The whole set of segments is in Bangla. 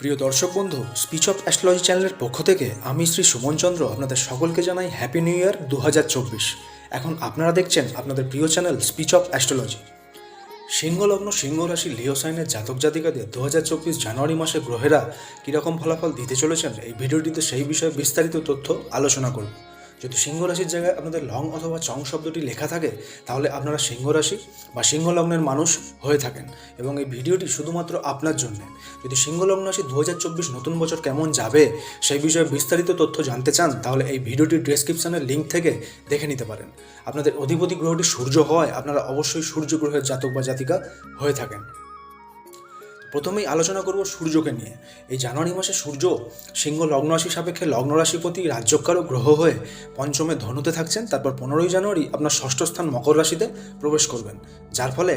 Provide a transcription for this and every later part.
প্রিয় দর্শক বন্ধু স্পিচ অফ অ্যাস্ট্রোলজি চ্যানেলের পক্ষ থেকে আমি শ্রী সুমন চন্দ্র আপনাদের সকলকে জানাই হ্যাপি নিউ ইয়ার দু হাজার চব্বিশ। এখন আপনারা দেখছেন আপনাদের প্রিয় চ্যানেল স্পিচ অফ অ্যাস্ট্রোলজি সিংহ লগ্ন সিংহ রাশি লিও সাইনের জাতক জাতিকাদের দু হাজার চব্বিশ জানুয়ারি মাসে গ্রহেরা কীরকম ফলাফল দিতে চলেছেন এই ভিডিওটিতে সেই বিষয়ে বিস্তারিত তথ্য আলোচনা করব। যদি সিংহ রাশির জায়গায় আপনাদের লং অথবা চং শব্দটি লেখা থাকে, তাহলে আপনারা সিংহ রাশি বা সিংহ লগ্নের মানুষ হয়ে থাকেন। এবং এই ভিডিওটি শুধুমাত্র আপনার জন্য। যদি সিংহ লগ্ন রাশি দু হাজার চব্বিশ নতুন বছর কেমন যাবে, সেই বিষয়ে বিস্তারিত তথ্য জানতে চান, তাহলে এই ভিডিওটির ডেসক্রিপশনের লিঙ্ক থেকে দেখে নিতে পারেন। আপনাদের অধিপতি গ্রহটি সূর্য হয়, আপনারা অবশ্যই সূর্য গ্রহের জাতক বা জাতিকা হয়ে থাকেন। প্রথমেই আলোচনা করব সূর্যকে নিয়ে। এই জানুয়ারি মাসে সূর্য সিংহ লগ্ন রাশি সাপেক্ষে লগ্ন রাশিপতি রাজ্যকারও গ্রহ হয়ে পঞ্চমে ধনুতে থাকছেন। তারপর পনেরোই জানুয়ারি আপনার ষষ্ঠ স্থান মকর রাশিতে প্রবেশ করবেন। যার ফলে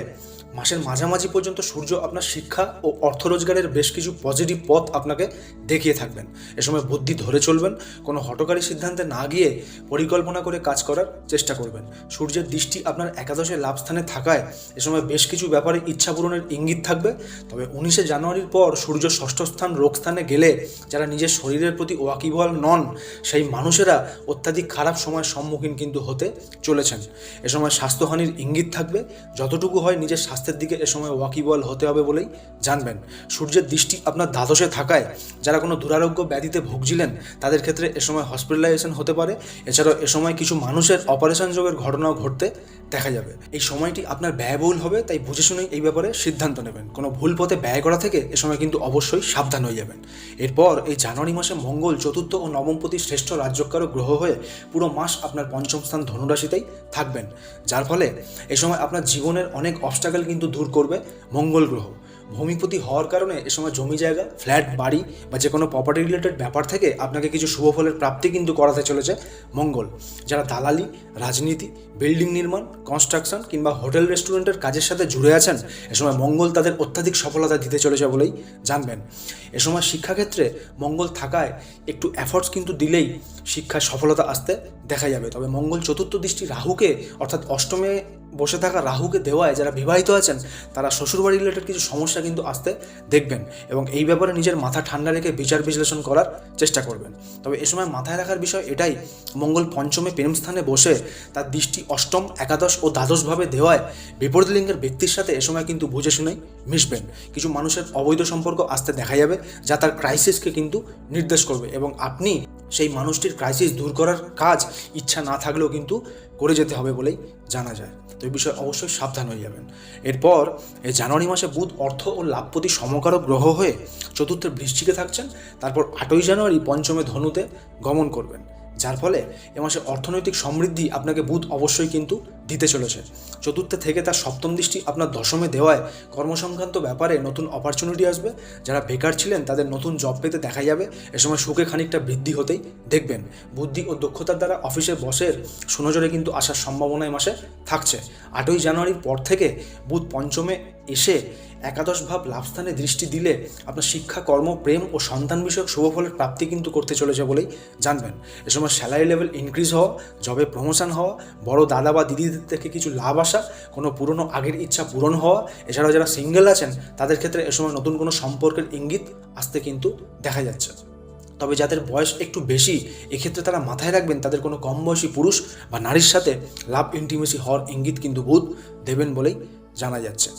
মাসের মাঝামাঝি পর্যন্ত সূর্য আপনার শিক্ষা ও অর্থ রোজগারের বেশ কিছু পজিটিভ পথ আপনাকে দেখিয়ে থাকবেন। এ সময় বুদ্ধি ধরে চলবেন, কোনো হটকারী সিদ্ধান্তে না গিয়ে পরিকল্পনা করে কাজ করার চেষ্টা করবেন। সূর্যের দৃষ্টি আপনার একাদশে লাভ স্থানে থাকায় এ সময় বেশ কিছু ব্যাপারে ইচ্ছা পূরণের ইঙ্গিত থাকবে। তবে উনিশে জানুয়ারির পর সূর্য ষষ্ঠ স্থান রোগ স্থানে গেলে যারা নিজের শরীরের প্রতি ওয়াকিবল নন, সেই মানুষেরা অত্যাধিক খারাপ সময়ের সম্মুখীন কিন্তু হতে চলেছেন। এ সময় স্বাস্থ্যহানির ইঙ্গিত থাকবে। যতটুকু হয় নিজের স্বাস্থ্যের দিকে এ সময় ওয়াকিবল হতে হবে বলেই জানবেন। সূর্যের দৃষ্টি আপনার দ্বাদশে থাকায় যারা কোনো দুরারোগ্য ব্যাধিতে ভুগছিলেন, তাদের ক্ষেত্রে এ সময় হসপিটালাইজেশন হতে পারে। এছাড়াও এ সময় কিছু মানুষের অপারেশন যোগের ঘটনাও ঘটতে দেখা যাবে। এই সময়টি আপনার ব্যয়বহুল হবে, তাই বুঝে শুনে এই ব্যাপারে সিদ্ধান্ত নেবেন। কোনো ভুল পথে ব্যয় করা থেকে এ সময় কিন্তু অবশ্যই সাবধান হয়ে যাবেন। এরপর এই জানুয়ারি মাসে মঙ্গল, চতুর্থ ও নবমপতি শ্রেষ্ঠ রাজ্যকার গ্রহ হয়ে পুরো মাস আপনার পঞ্চম স্থান ধনুরাশিতেই থাকবেন। যার ফলে এ সময় আপনার জীবনের অনেক অবস্টাকেল কিন্তু দূর করবে মঙ্গল গ্রহ। ভূমিপতি হওয়ার কারণে এ সময় জমি জায়গা, ফ্ল্যাট, বাড়ি বা যে কোনো প্রপার্টি রিলেটেড ব্যাপার থেকে আপনাকে কিছু শুভ ফলের প্রাপ্তি কিন্তু করাতে চলেছে মঙ্গল। যারা দালালি, রাজনীতি বিল্ডিং নির্মাণ কনস্ট্রাকশন কিংবা হোটেল রেস্টুরেন্টের কাজের সাথে জুড়ে আছেন, এ সময় মঙ্গল তাদের অত্যাধিক সফলতা দিতে চলেছে বলেই জানবেন। এ সময় শিক্ষাক্ষেত্রে মঙ্গল থাকায় একটু এফর্টস কিন্তু দিলেই শিক্ষায় সফলতা আসতে দেখা যাবে। তবে মঙ্গল চতুর্থ দৃষ্টি রাহুকে, অর্থাৎ অষ্টমে বসে থাকা রাহুকে দেওয়ায় যারা বিবাহিত আছেন, তারা শ্বশুরবাড়ি রিলেটেড কিছু সমস্যা কিন্তু আসতে দেখবেন এবং এই ব্যাপারে নিজের মাথা ঠান্ডা রেখে বিচার বিশ্লেষণ করার চেষ্টা করবেন। তবে এ সময় মাথায় রাখার বিষয় এটাই, মঙ্গল পঞ্চমে প্রেম স্থানে বসে তার দৃষ্টি অষ্টম, একাদশ ও দ্বাদশভাবে দেওয়ায় বিপরীত লিঙ্গের ব্যক্তির সাথে এ সময় কিন্তু বুঝে শুনেই মিশবেন। কিছু মানুষের অবৈধ সম্পর্ক আসতে দেখা যাবে, যা তার ক্রাইসিসকে কিন্তু নির্দেশ করবে এবং আপনি সেই মানুষটির ক্রাইসিস দূর করার কাজ ইচ্ছা না থাকলেও কিন্তু করে যেতে হবে বলেই জানা যায়। তো এই বিষয়ে অবশ্যই সাবধান হয়ে যাবেন। এরপর, এই জানুয়ারি মাসে বুধ অর্থ ও লাভপতি সমকারক গ্রহ হয়ে চতুর্থে বৃষ্টিকে থাকছেন। তারপর আটই জানুয়ারি পঞ্চমে ধনুতে গমন করবেন। যার ফলে এ মাসে অর্থনৈতিক সমৃদ্ধি আপনাকে বুধ অবশ্যই কিন্তু দিতে চলেছে। চতুর্থে থেকে তার সপ্তম দৃষ্টি আপনার দশমে দেওয়ায় কর্মসংক্রান্ত ব্যাপারে নতুন অপরচুনিটি আসবে। যারা বেকার ছিলেন, তাদের নতুন জব পেতে দেখা যাবে। এ সময় সুখে খানিকটা বৃদ্ধি হতেই দেখবেন। বুদ্ধি ও দক্ষতার দ্বারা অফিসের বসের সুনজরে কিন্তু আসার সম্ভাবনা এ মাসে থাকছে। আটই জানুয়ারির পর থেকে বুধ পঞ্চমে এসে একাদশ ভাব লাভস্থানে দৃষ্টি দিলে আপনার শিক্ষা, কর্ম, প্রেম ও সন্তান বিষয়ক শুভফলের প্রাপ্তি কিন্তু করতে চলেছে বলেই জানবেন। এ সময় স্যালারি লেভেল ইনক্রিজ হওয়া জবে প্রমোশন হওয়া, বড় দাদা বা দিদিদের থেকে কিছু লাভ আসা, কোনো পুরনো আগের ইচ্ছা পূরণ হওয়া, এছাড়াও যারা সিঙ্গেল আছেন, তাদের ক্ষেত্রে এ সময় নতুন কোনো সম্পর্কের ইঙ্গিত আসতে কিন্তু দেখা যাচ্ছে। তবে যাদের বয়স একটু বেশি এক্ষেত্রে তারা মাথায় রাখবেন তাদের কোনো কম বয়সী পুরুষ বা নারীর সাথে লাভ ইন্টিমেসি হওয়ার ইঙ্গিত কিন্তু বুধ দেবেন বলেই জানা যাচ্ছে।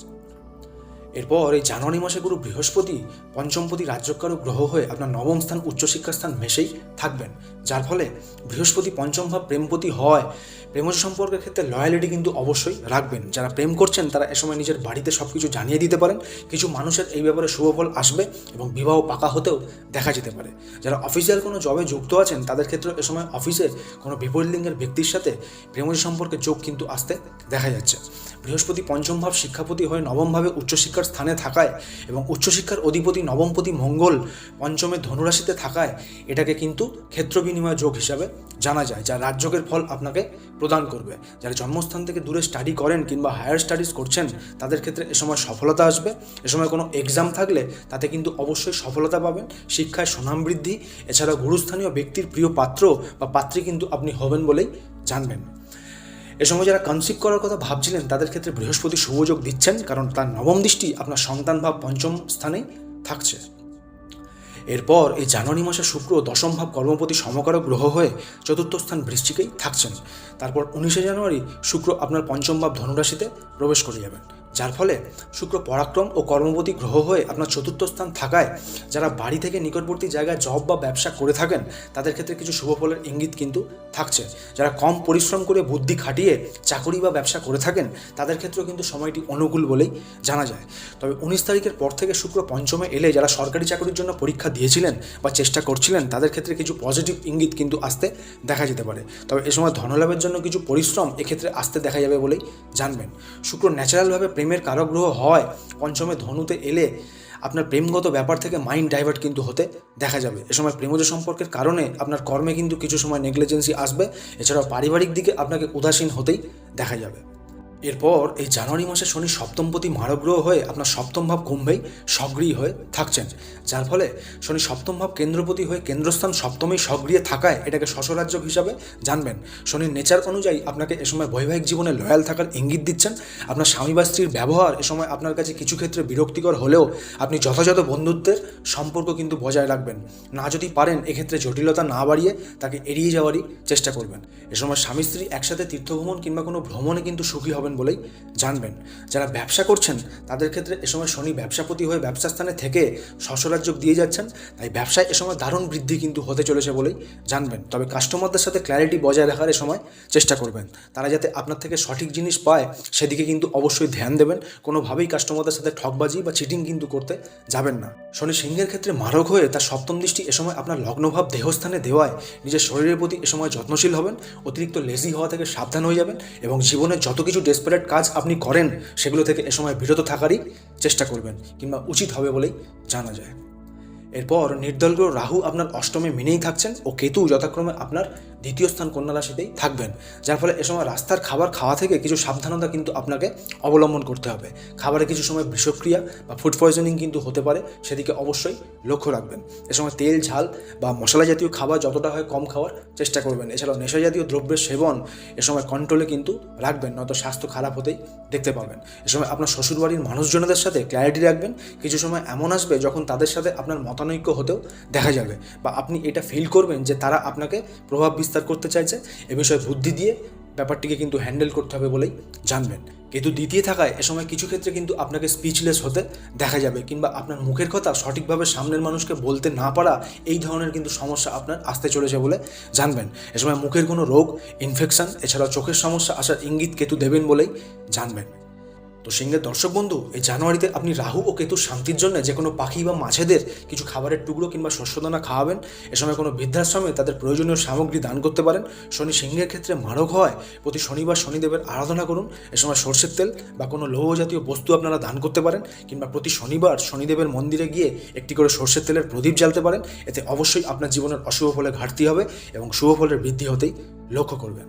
এরপর এই জানুয়ারি মাসে গুরু বৃহস্পতি, পঞ্চমপতি রাজ্যকারক গ্রহ হয়ে আপনার নবম স্থান উচ্চশিক্ষার স্থান মেশেই থাকবেন। যার ফলে বৃহস্পতি, পঞ্চম ভাব প্রেমপতি হয়। প্রেম সম্পর্কের ক্ষেত্রে লয়ালিটি কিন্তু অবশ্যই রাখবেন। যারা প্রেম করছেন, তারা এ সময় নিজের বাড়িতে সব কিছু জানিয়ে দিতে পারেন। কিছু মানুষের এই ব্যাপারে শুভফল আসবে এবং বিবাহ পাকা হতেও দেখা যেতে পারে। যারা অফিসিয়াল কোনো জবে যুক্ত আছেন, তাদের ক্ষেত্রে এ সময় অফিসের কোনো বিপরীত লিঙ্গের ব্যক্তির সাথে প্রেমজ সম্পর্কে যোগ কিন্তু আসতে দেখা যাচ্ছে। বৃহস্পতি পঞ্চম ভাব শিক্ষাপতি হয়ে নবমভাবে উচ্চশিক্ষার স্থানে থাকায় এবং উচ্চশিক্ষার অধিপতি, নবমপতি মঙ্গল পঞ্চমে ধনুরাশিতে থাকায় এটাকে কিন্তু ক্ষেত্র বিনিময় যোগ হিসাবে জানা যায়, যা রাজযোগের ফল আপনাকে প্রদান করবে। যারা জন্মস্থান থেকে দূরে স্টাডি করেন কিংবা হায়ার স্টাডিজ করছেন, তাদের ক্ষেত্রে এ সময় সফলতা আসবে। এ সময় কোনো এক্সাম থাকলে তাতে কিন্তু অবশ্যই সফলতা পাবেন। শিক্ষায় সুনাম বৃদ্ধি এছাড়া গুরুস্থানীয় ব্যক্তির প্রিয় পাত্র বা পাত্রী কিন্তু আপনি হবেন বলেই জানবেন। এ সময় যারা কনসিভ করার কথা ভাবছিলেন, তাদের ক্ষেত্রে বৃহস্পতি শুভযোগ দিচ্ছেন, কারণ তার নবম দৃষ্টি আপনার সন্তান ভাব পঞ্চম স্থানে থাকছে। এরপর এই জানুয়ারি মাসে শুক্র দশম ভাব কর্মপতি সমকারক গ্রহ হয়ে চতুর্থ স্থান বৃষ্টিকেই থাকছেন। তারপর উনিশে জানুয়ারি শুক্র আপনার পঞ্চম ভাব ধনুরাশিতে প্রবেশ করে যাবেন। যার ফলে শুক্র পরাক্রম ও কর্মবতী গ্রহ হয়ে আপনার চতুর্থ স্থান থাকায় যারা বাড়ি থেকে নিকটবর্তী জায়গায় জব বা ব্যবসা করে থাকেন, তাদের ক্ষেত্রে কিছু শুভ ফলের ইঙ্গিত কিন্তু থাকছে। যারা কম পরিশ্রম করে বুদ্ধি খাটিয়ে চাকরি বা ব্যবসা করে থাকেন, তাদের ক্ষেত্রেও কিন্তু সময়টি অনুকূল বলেই জানা যায়। তবে উনিশ তারিখের পর থেকে শুক্র পঞ্চমে এলে যারা সরকারি চাকরির জন্য পরীক্ষা দিয়েছিলেন বা চেষ্টা করছিলেন, তাদের ক্ষেত্রে কিছু পজিটিভ ইঙ্গিত কিন্তু আসতে দেখা যেতে পারে। তবে এ সময় ধনলাভের জন্য কিছু পরিশ্রম এক্ষেত্রে আসতে দেখা যাবে বলেই জানবেন। শুক্র ন্যাচারালভাবে প্রেমের কারগ্রহ হয়, পঞ্চমে ধনুতে এলে আপনার প্রেমগত ব্যাপার থেকে মাইন্ড ডাইভার্ট কিন্তু হতে দেখা যাবে। এ সময় প্রেমজ সম্পর্কের কারণে আপনার কর্মে কিন্তু কিছু সময় নেগলিজেন্সি আসবে। এছাড়াও পারিবারিক দিকে আপনাকে উদাসীন হতেই দেখা যাবে। এরপর এই জানুয়ারি মাসে শনি সপ্তমপতি মারগ্রহ হয়ে আপনার সপ্তম ভাব কুম্ভেই সক্রিয় হয়ে থাকছেন। যার ফলে শনি সপ্তম ভাব কেন্দ্রপতি হয়ে কেন্দ্রস্থান সপ্তমেই সক্রিয় থাকায় এটাকে শশরাজ্য হিসাবে জানবেন। শনির নেচার অনুযায়ী আপনাকে এ সময় বৈবাহিক জীবনে লয়াল থাকার ইঙ্গিত দিচ্ছেন। আপনার স্বামী বা স্ত্রীর ব্যবহার এ সময় আপনার কাছে কিছু ক্ষেত্রে বিরক্তিকর হলেও আপনি যথাযথ বন্ধুত্বের সম্পর্ক কিন্তু বজায় রাখবেন। না যদি পারেন, এক্ষেত্রে জটিলতা না বাড়িয়ে তাকে এড়িয়ে যাওয়ারই চেষ্টা করবেন। এ সময় স্বামী স্ত্রী একসাথে তীর্থভ্রমণ কিংবা কোনো ভ্রমণে কিন্তু সুখী হবেন বলেই জানবেন। যারা ব্যবসা করছেন, তাদের ক্ষেত্রে এ সময় শনি ব্যবসাপতি হয়ে ব্যবসা স্থানে থেকে শস্যরাজ্য দিয়ে যাচ্ছেন। তাই ব্যবসায় এ সময় দারুণ বৃদ্ধি কিন্তু হতে চলেছে বলেই জানবেন। তবে কাস্টমারদের সাথে ক্ল্যারিটি বজায় রাখার এ সময় চেষ্টা করবেন। তারা যাতে আপনার থেকে সঠিক জিনিস পায়, সেদিকে কিন্তু অবশ্যই ধ্যান দেবেন। কোনোভাবেই কাস্টমারদের সাথে ঠকবাজি বা চিটিং কিন্তু করতে যাবেন না। শনি সিংহের ক্ষেত্রে মারক হয়ে তার সপ্তম দৃষ্টি এ সময় আপনার লগ্নভাব দেহস্থানে দেওয়ায় নিজের শরীরের প্রতি এ সময় যত্নশীল হবেন। অতিরিক্ত লেজি হওয়া থেকে সাবধান হয়ে যাবেন এবং জীবনে যত কিছু ডেসপারেট কাজ আপনি করেন, সেগুলো থেকে এ সময় বিরত থাকারই চেষ্টা করবেন কিংবা উচিত হবে বলেই জানা যায়। এরপর নির্দলগ্রহ রাহু আপনার অষ্টমে মেনেই থাকছেন ও কেতু যথাক্রমে আপনার দ্বিতীয় স্থান কন্যা রাশিতেই থাকবেন, যার ফলে এ সময় রাস্তার খাবার খাওয়া থেকে কিছু সাবধানতা কিন্তু আপনাকে অবলম্বন করতে হবে। খাবারে কিছু সময় বিষক্রিয়া বা ফুড পয়জনিং কিন্তু হতে পারে, সেদিকে অবশ্যই লক্ষ্য রাখবেন। এ সময় তেল, ঝাল বা মশলা জাতীয় খাবার যতটা হয় কম খাওয়ার চেষ্টা করবেন। এছাড়াও নেশা জাতীয় দ্রব্যের সেবন এ সময় কন্ট্রোলে কিন্তু রাখবেন, নয়তো স্বাস্থ্য খারাপ হতেই দেখতে পাবেন। এ সময় আপনার শ্বশুরবাড়ির মানুষজনদের সাথে ক্ল্যারিটি রাখবেন। কিছু সময় এমন আসবে যখন তাদের সাথে আপনার মতানৈক্য হতেও দেখা যাবে বা আপনি এটা ফিল করবেন যে তারা আপনাকে প্রভাব বিস্তার করতে চাইছে, এ বিষয়ে বুদ্ধি দিয়ে ব্যাপারটিকে কিন্তু হ্যান্ডেল করতে হবে বলেই জানবেন। কিন্তু দ্বিতীয় থাকায় এ সময় কিছু ক্ষেত্রে কিন্তু আপনাকে স্পিচলেস হতে দেখা যাবে কিংবা আপনার মুখের কথা সঠিকভাবে সামনের মানুষকে বলতে না পারা এই ধরনের কিন্তু সমস্যা আপনার আসতে চলেছে বলে জানবেন। এ সময় মুখের কোনো রোগ ইনফেকশন এছাড়াও চোখের সমস্যা আসার ইঙ্গিত কেতু দেবেন বলেই জানবেন। তো সিংহের দর্শক বন্ধু, এই জানুয়ারিতে আপনি রাহু ও কেতুর শান্তির জন্য যে কোনো পাখি বা মাছেদের কিছু খাবারের টুকরো কিংবা শস্যদানা খাওয়াবেন। এ সময় কোনো বৃদ্ধাশ্রমে তাদের প্রয়োজনীয় সামগ্রী দান করতে পারেন। শনি সিংহের ক্ষেত্রে মারক হয়। প্রতি শনিবার শনিদেবের আরাধনা করুন। এ সময় সর্ষের তেল বা কোনো লৌহ জাতীয় বস্তু আপনারা দান করতে পারেন কিংবা প্রতি শনিবার শনিদেবের মন্দিরে গিয়ে একটি করে সর্ষের তেলের প্রদীপ জ্বালতে পারেন। এতে অবশ্যই আপনার জীবনের অশুভ ফলে ঘাটতি হবে এবং শুভ ফলের বৃদ্ধি হতেই লক্ষ্য করবেন।